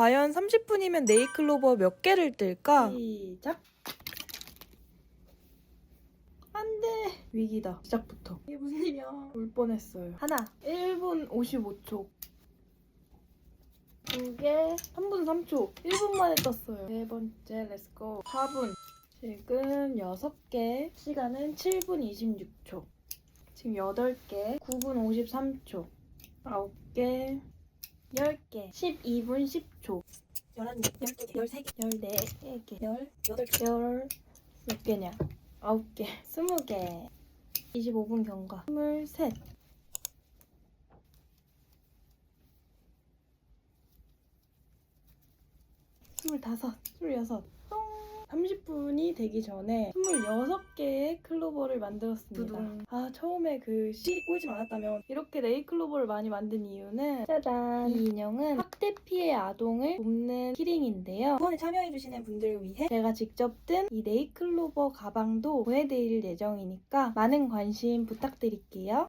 과연 30분이면 네이클로버 몇 개를 뜰까? 시작. 안 돼. 위기다. 시작부터. 이게 무슨 일이야. 울 뻔했어요. 하나. 1분 55초. 두 개. 3분 3초. 1분 만에 떴어요. 네 번째. 렛츠고. 4분. 지금 6개. 시간은 7분 26초. 지금 8개. 9분 53초. 9개. 10개. 12분 10초. 11개, 12개, 13개, 14개. 18개, 10 몇 개냐? 9개. 20개. 25분 경과. 23 25 26 30분이 되기 전에 26개의 클로버를 만들었습니다. 두둥. 아, 처음에 그씨 꼬이지 않았다면 이렇게 네이 클로버를 많이 만든 이유는 짜잔! 이 인형은 학대 피해 아동을 돕는 키링인데요. 후원에 참여해주시는 분들을 위해 제가 직접 뜬이 네이클로버 가방도 보내드릴 예정이니까 많은 관심 부탁드릴게요.